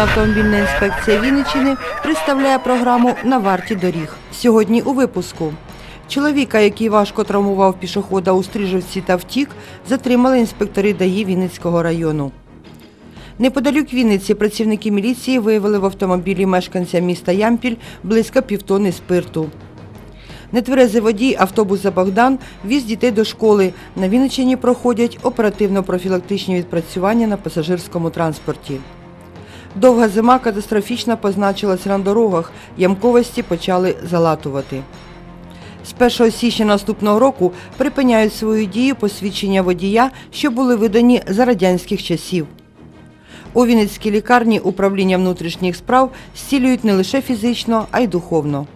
Державна автомобільна інспекція Вінниччини представляє програму На варті доріг. Сьогодні у випуску. Чоловіка, який важко травмував пішохода у Стрижівці та втік, затримали інспектори ДАІ Вінницького району. Неподалік Вінниці працівники міліції виявили в автомобілі мешканця міста Ямпіль близько півтони спирту. Нетверезий водій автобуса Богдан віз дітей до школи. На Вінниччині проходять оперативно-профілактичні відпрацювання на пасажирському транспорті. Довга зима катастрофічно позначилась на дорогах, ямковості почали залатувати. З 1 січня наступного року припиняють свою дію посвідчення водія, що були видані за радянських часів. У Вінницькій лікарні управління внутрішніх справ зцілюють не лише фізично, а й духовно.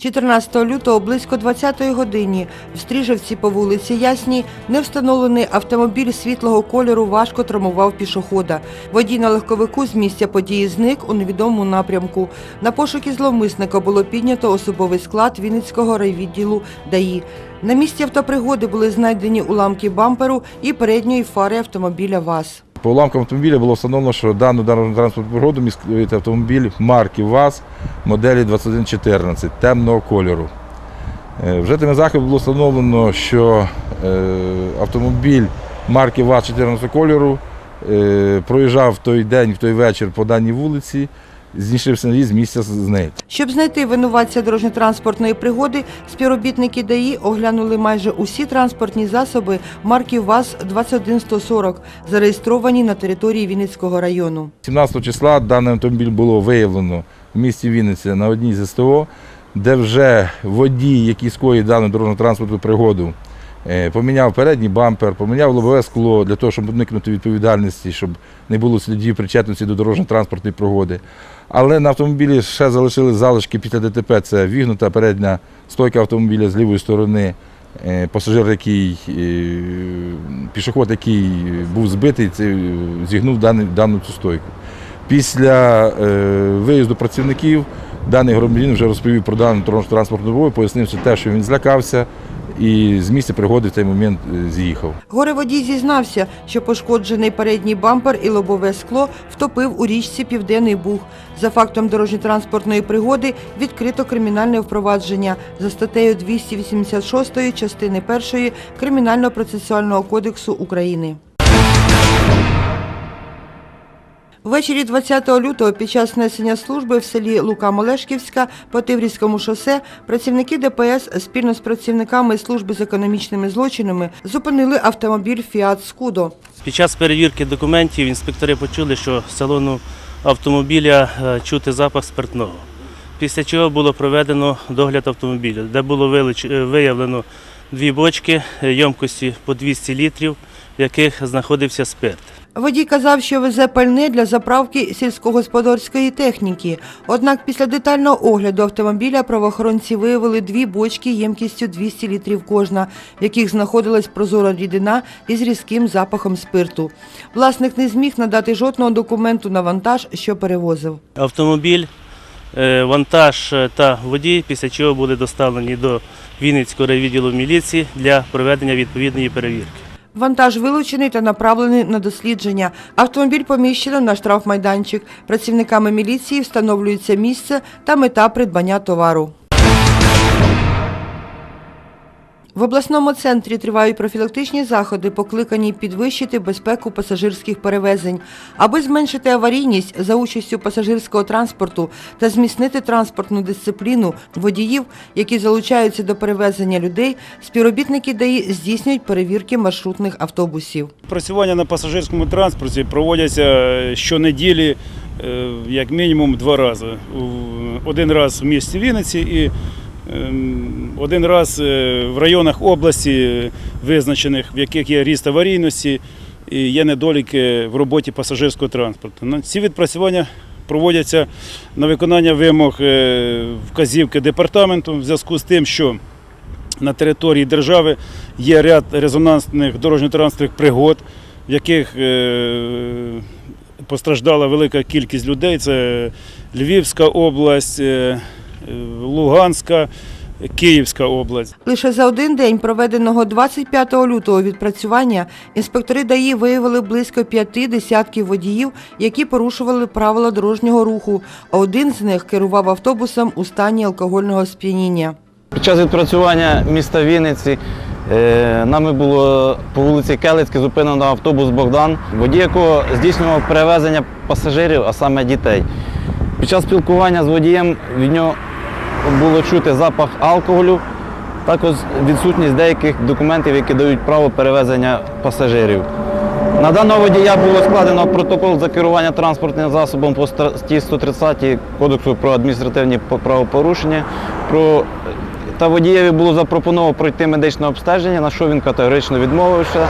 14 лютого близько 20-ї годині в Стрижевці по вулиці Ясній невстановлений автомобіль світлого кольору важко травмував пішохода. Водій на легковику з місця події зник у невідомому напрямку. На пошуки зловмисника було піднято особовий склад Вінницького райвідділу ДАІ. На місці автопригоди були знайдені уламки бамперу і передньої фари автомобіля ВАЗ. По уламкам автомобіля було встановлено, що дану дану транспортну пригоду міський автомобіль марки ВАЗ моделі 2114 темного кольору. Е, Вже тими заходами було встановлено, що е, автомобіль марки ВАЗ 14 кольору е, проїжджав в той день, в той вечір по даній вулиці, знішився з місця зник. Щоб знайти винуватця дорожньо-транспортної пригоди, співробітники ДАІ оглянули майже усі транспортні засоби марки ВАЗ-21140, зареєстровані на території Вінницького району. 17 числа даний автомобіль було виявлено в місті Вінниця на одній з СТО, де вже водій, який скоїв дану дорожньо-транспортну пригоду, поміняв передній бампер, поміняв лобове скло для того, щоб уникнути відповідальності, щоб не було слідів причетності до дорожньо-транспортної пригоди. Але на автомобілі ще залишили залишки після ДТП. Це вігнута передня стойка автомобіля з лівої сторони. Е, Пасажир, який е, пішоход, який був збитий, е, зігнув дану, цю стойку. Після е, виїзду працівників даний громадянин вже розповів про дану транспортну пригоду, пояснив те, що він злякався і з місця пригоди в цей момент е, з'їхав. Гореводій зізнався, що пошкоджений передній бампер і лобове скло втопив у річці Південний Буг. За фактом дорожньо-транспортної пригоди відкрито кримінальне впровадження за статтею 286 частини 1 Кримінально-процесуального кодексу України. Ввечері 20 лютого під час несення служби в селі Лука-Молешківська по Тиврівському шосе працівники ДПС спільно з працівниками служби з економічними злочинами зупинили автомобіль «Фіат Скудо». Під час перевірки документів інспектори почули, що з салону автомобіля е, чути запах спиртного. Після чого було проведено догляд автомобіля, де було е, виявлено дві бочки е, ємкості по 200 літрів, в яких знаходився спирт. Водій казав, що везе пальне для заправки сільськогосподарської техніки. Однак після детального огляду автомобіля правоохоронці виявили дві бочки ємкістю 200 літрів кожна, в яких знаходилась прозора рідина із різким запахом спирту. Власник не зміг надати жодного документу на вантаж, що перевозив. Автомобіль, е, вантаж е, та водій, після чого були доставлені до Вінницького райвідділу міліції для проведення відповідної перевірки. Вантаж вилучений та направлений на дослідження. Автомобіль поміщено на штрафмайданчик. Працівниками міліції встановлюється місце та мета придбання товару. В обласному центрі тривають профілактичні заходи, покликані підвищити безпеку пасажирських перевезень, аби зменшити аварійність за участю пасажирського транспорту та зміцнити транспортну дисципліну водіїв, які залучаються до перевезення людей. Співробітники ДАІ здійснюють перевірки маршрутних автобусів. Працювання на пасажирському транспорті проводяться е, щонеділі, е, як мінімум два рази. Один раз в місті Вінниці і один раз е, в районах області, е, визначених, в яких є ріст аварійності і є недоліки в роботі пасажирського транспорту. Ці відпрацювання проводяться на виконання вимог е, вказівки департаменту в зв'язку з тим, що на території держави є ряд резонансних дорожньо-транспортних пригод, в яких постраждала велика кількість людей. Це Львівська область, Луганська, Київська область. Лише за один день проведеного 25 лютого відпрацювання інспектори ДАІ виявили близько п'яти десятків водіїв, які порушували правила дорожнього руху, а один з них керував автобусом у стані алкогольного сп'яніння. Під час відпрацювання міста Вінниці е, нами було по вулиці Келицькій зупинено автобус Богдан, водій якого здійснював перевезення пасажирів, а саме дітей. Під час спілкування з водієм від нього було чути запах алкоголю, також відсутність деяких документів, які дають право перевезення пасажирів. На даного водія було складено протокол за керування транспортним засобом по статті 130 Кодексу про адміністративні правопорушення. Та водієві було запропоновано пройти медичне обстеження, на що він категорично відмовився,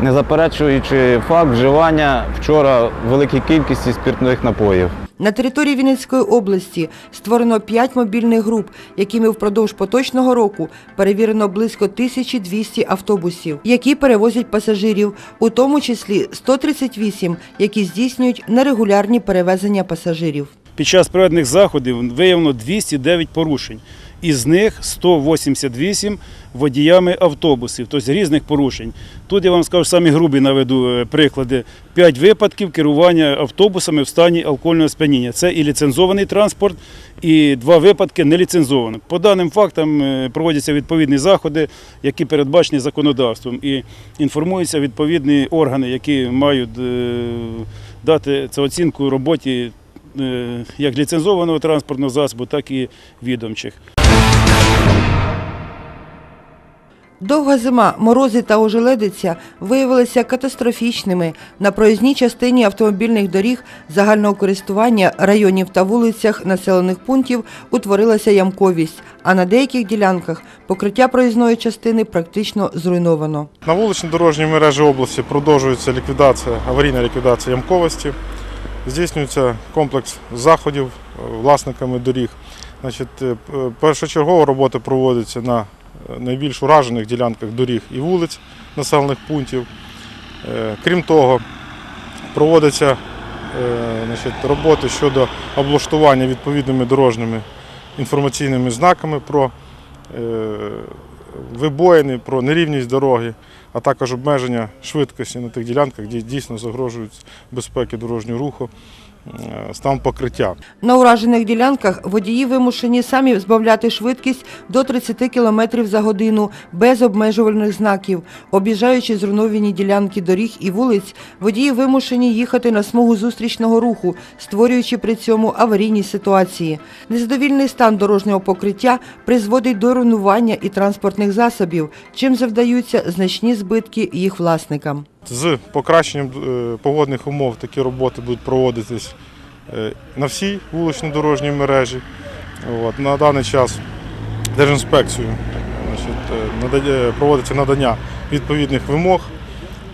не заперечуючи факт вживання вчора великій кількості спиртних напоїв. На території Вінницької області створено 5 мобільних груп, якими впродовж поточного року перевірено близько 1200 автобусів, які перевозять пасажирів, у тому числі 138, які здійснюють нерегулярні перевезення пасажирів. Під час проведених заходів виявлено 209 порушень. Із них 188 водіями автобусів, тобто різних порушень. Тут я вам скажу самі грубі наведу е, приклади. 5 випадків керування автобусами в стані алкогольного сп'яніння. Це і ліцензований транспорт, і два випадки неліцензований. По даним фактам е, проводяться відповідні заходи, які передбачені законодавством, і інформуються відповідні органи, які мають е, дати цю оцінку роботі як ліцензованого транспортного засобу, так і відомчих. Довга зима, морози та ожеледиця виявилися катастрофічними. На проїзній частині автомобільних доріг загального користування районів та вулицях населених пунктів утворилася ямковість, а на деяких ділянках покриття проїзної частини практично зруйновано. На вуличній дорожній мережі області продовжується ліквідація, аварійна ліквідація ямковості. Здійснюється комплекс заходів е, власниками доріг. Е, п- першочергова робота проводиться на е, найбільш уражених ділянках доріг і вулиць населених пунктів. Е, Крім того, проводяться е, роботи щодо облаштування відповідними дорожніми інформаційними знаками про е, вибоїни, про нерівність дороги, а також обмеження швидкості на тих ділянках, де дійсно загрожують безпеки дорожнього руху, стан покриття. На уражених ділянках водії вимушені самі збавляти швидкість до 30 км за годину без обмежувальних знаків. Об'їжджаючи зруйновані ділянки доріг і вулиць, водії вимушені їхати на смугу зустрічного руху, створюючи при цьому аварійні ситуації. Незадовільний стан дорожнього покриття призводить до руйнування і транспортних засобів, чим завдаються значні збитки їх власникам. З покращенням е, погодних умов такі роботи будуть проводитись е, на всій вулично-дорожній мережі. От, на даний час Держінспекцію е, надає- проводиться надання відповідних вимог,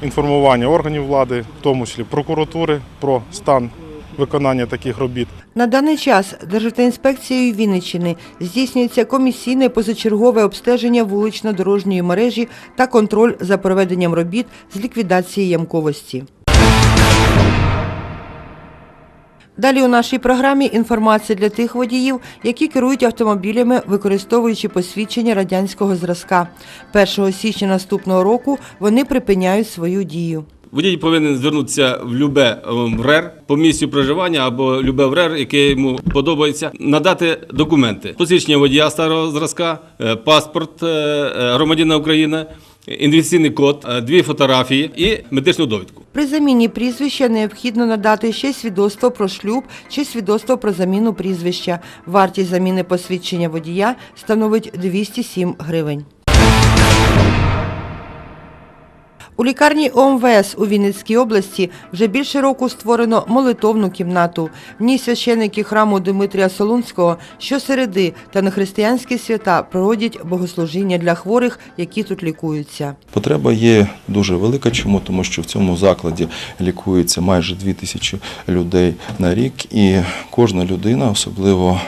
інформування органів влади, в тому числі прокуратури про стан виконання таких робіт. На даний час Державтоінспекцією Вінниччини здійснюється комісійне позачергове обстеження вулично-дорожньої мережі та контроль за проведенням робіт з ліквідації ямковості. Далі у нашій програмі інформація для тих водіїв, які керують автомобілями, використовуючи посвідчення радянського зразка. 1 січня наступного року вони припиняють свою дію. Водій повинен звернутися в любе ем, РЕР по місцю проживання або любе РЕР, яке йому подобається, надати документи: посвідчення водія старого зразка, е, паспорт е, е, громадянина України, ідентифікаційний код, дві фотографії і медичну довідку. При заміні прізвища необхідно надати ще свідоцтво про шлюб чи свідоцтво про заміну прізвища. Вартість заміни посвідчення водія становить 207 гривень. У лікарні ОМВС у Вінницькій області вже більше року створено молитовну кімнату. В ній священники храму Дмитрія Солунського щосереди та на християнські свята проводять богослужіння для хворих, які тут лікуються. Потреба є дуже велика. Чому? Тому що в цьому закладі лікується майже 2 тисячі людей на рік, і кожна людина, особливо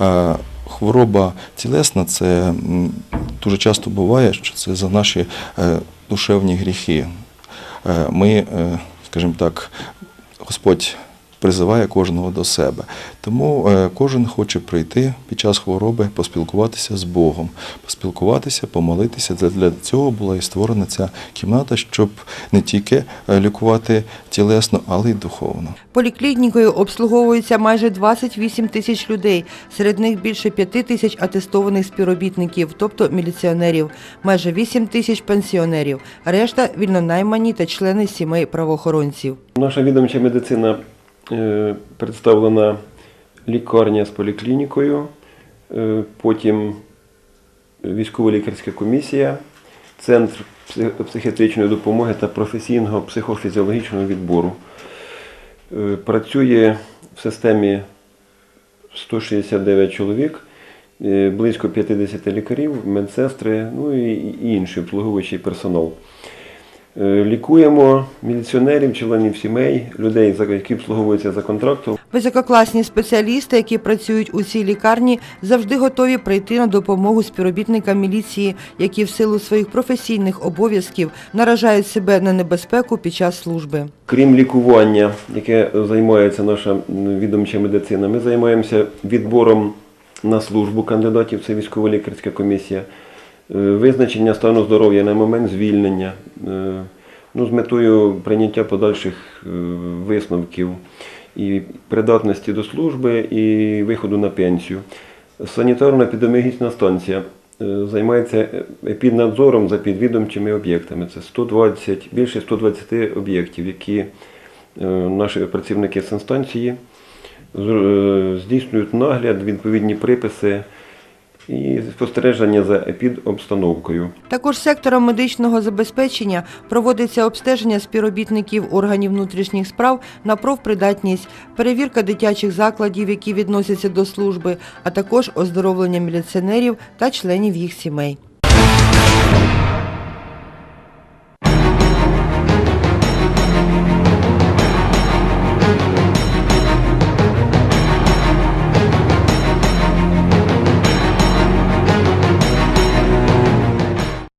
е, хвороба тілесна, це дуже часто буває, що це за наші е, душевні гріхи. Е, Ми, е, скажімо так, Господь призиває кожного до себе. Тому е, кожен хоче прийти під час хвороби, поспілкуватися з Богом, поспілкуватися, помолитися. Для- Для цього була і створена ця кімната, щоб не тільки е, лікувати тілесно, але й духовно. Поліклінікою обслуговується майже 28 тисяч людей, серед них більше 5 тисяч атестованих співробітників, тобто міліціонерів, майже 8 тисяч пенсіонерів, решта вільнонаймані та члени сімей правоохоронців. Наша відомча медицина представлена лікарня з поліклінікою, е, потім військово-лікарська комісія, центр психіатричної допомоги та професійного психофізіологічного відбору. Е, Працює в системі 169 чоловік, е, близько 50 лікарів, медсестри, ну і інший обслуговуючий персонал. Е, Лікуємо міліціонерів, членів сімей, людей, які обслуговуються за контрактом. Висококласні спеціалісти, які працюють у цій лікарні, завжди готові прийти на допомогу співробітникам міліції, які в силу своїх професійних обов'язків наражають себе на небезпеку під час служби. Крім лікування, яке займається наша відомча медицина, ми займаємося відбором на службу кандидатів, це військово-лікарська комісія, е, визначення стану здоров'я на момент звільнення, ну, з метою прийняття подальших е, висновків і придатності до служби і виходу на пенсію. Санітарно-епідеміологічна станція е, займається епіднадзором за підвідомчими об'єктами. Це 120, більше 120 об'єктів, які е, наші працівники санстанції е, здійснюють нагляд, відповідні приписи і спостереження за епідобстановкою. Також сектором медичного забезпечення проводиться обстеження співробітників органів внутрішніх справ на профпридатність, перевірка дитячих закладів, які відносяться до служби, а також оздоровлення міліціонерів та членів їх сімей.